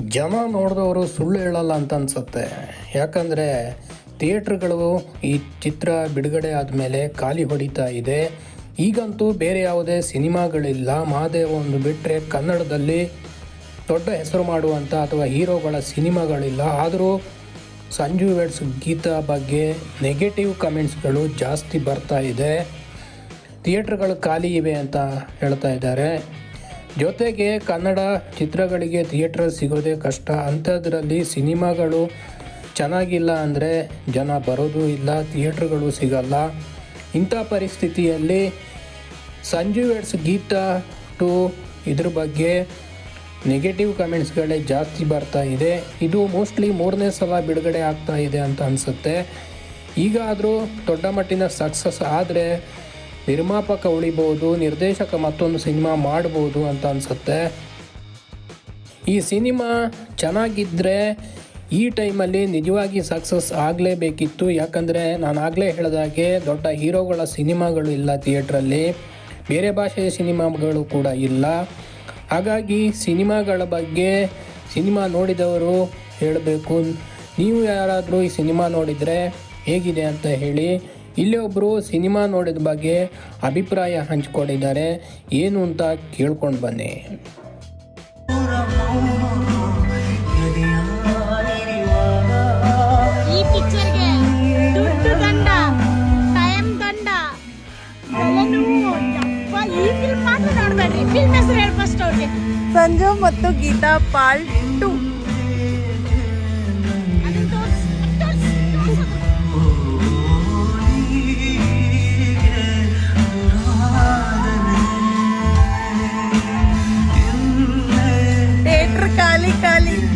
ಜನ ನೋಡಿದವರು ಸುಳ್ಳು ಹೇಳಲ್ಲ ಅಂತ ಅನ್ಸುತ್ತೆ. ಯಾಕಂದರೆ ಥಿಯೇಟ್ರ್ಗಳು ಈ ಚಿತ್ರ ಬಿಡುಗಡೆ ಆದಮೇಲೆ ಖಾಲಿ ಹೊಡಿತಾ ಇದೆ. ಈಗಂತೂ ಬೇರೆ ಯಾವುದೇ ಸಿನಿಮಾಗಳಿಲ್ಲ. ಮಹಾದೇವ ಒಂದು ಬಿಟ್ಟರೆ ಕನ್ನಡದಲ್ಲಿ ದೊಡ್ಡ ಹೆಸರು ಮಾಡುವಂಥ ಅಥವಾ ಹೀರೋಗಳ ಸಿನಿಮಾಗಳಿಲ್ಲ. ಆದರೂ ಸಂಜು ವೆಡ್ಸ್ ಗೀತಾ ಬಗ್ಗೆ ನೆಗೆಟಿವ್ ಕಮೆಂಟ್ಸ್ಗಳು ಜಾಸ್ತಿ ಬರ್ತಾ ಇದೆ. ಥಿಯೇಟ್ರ್ಗಳು ಖಾಲಿ ಇವೆ ಅಂತ ಹೇಳ್ತಾ ಇದ್ದಾರೆ. ಜೊತೆಗೆ ಕನ್ನಡ ಚಿತ್ರಗಳಿಗೆ ಥಿಯೇಟ್ರ್ ಸಿಗೋದೇ ಕಷ್ಟ. ಅಂಥದ್ರಲ್ಲಿ ಸಿನಿಮಾಗಳು ಚೆನ್ನಾಗಿಲ್ಲ ಅಂದರೆ ಜನ ಬರೋದು ಇಲ್ಲ, ಥಿಯೇಟ್ರ್ಗಳು ಸಿಗಲ್ಲ. ಇಂಥ ಪರಿಸ್ಥಿತಿಯಲ್ಲಿ ಸಂಜು ವೆಡ್ಸ್ ಗೀತಾ ಟು ಇದ್ರ ಬಗ್ಗೆ ನೆಗೆಟಿವ್ ಕಮೆಂಟ್ಸ್ಗಳೇ ಜಾಸ್ತಿ ಬರ್ತಾ ಇದೆ. ಇದು ಮೋಸ್ಟ್ಲಿ ಮೂರನೇ ಸಲ ಬಿಡುಗಡೆ ಆಗ್ತಾ ಇದೆ ಅಂತ ಅನಿಸುತ್ತೆ. ಈಗಾದರೂ ದೊಡ್ಡ ಮಟ್ಟಿನ ಸಕ್ಸಸ್ ಆದರೆ ನಿರ್ಮಾಪಕ ಉಳಿಬೋದು, ನಿರ್ದೇಶಕ ಮತ್ತೊಂದು ಸಿನಿಮಾ ಮಾಡ್ಬೋದು ಅಂತ ಅನಿಸುತ್ತೆ. ಈ ಸಿನಿಮಾ ಚೆನ್ನಾಗಿದ್ದರೆ ಈ ಟೈಮಲ್ಲಿ ನಿಜವಾಗಿ ಸಕ್ಸಸ್ ಆಗಲೇಬೇಕಿತ್ತು. ಯಾಕಂದರೆ ನಾನು ಆಗಲೇ ಹೇಳಿದಾಗೆ ದೊಡ್ಡ ಹೀರೋಗಳ ಸಿನಿಮಾಗಳು ಇಲ್ಲ ಥಿಯೇಟ್ರಲ್ಲಿ. ಬೇರೆ ಭಾಷೆಯ ಸಿನಿಮಾಗಳು ಕೂಡ ಇಲ್ಲ. ಹಾಗಾಗಿ ಸಿನಿಮಾಗಳ ಬಗ್ಗೆ ಸಿನಿಮಾ ನೋಡಿದವರು ಹೇಳಬೇಕು. ನೀವು ಯಾರಾದರೂ ಈ ಸಿನಿಮಾ ನೋಡಿದರೆ ಹೇಗಿದೆ ಅಂತ ಹೇಳಿ. ಇಲ್ಲಿ ಒಬ್ಬರು ಸಿನಿಮಾ ನೋಡಿದ ಬಗ್ಗೆ ಅಭಿಪ್ರಾಯ ಹಂಚಿಕೊಂಡಿದ್ದಾರೆ. ಏನು ಅಂತ ಕೇಳ್ಕೊಂಡು ಬನ್ನಿ. ಈ ಮತ್ತು ಗೀತಾ ಪಾಲ್ ಟೈಮ್ Kali-kali.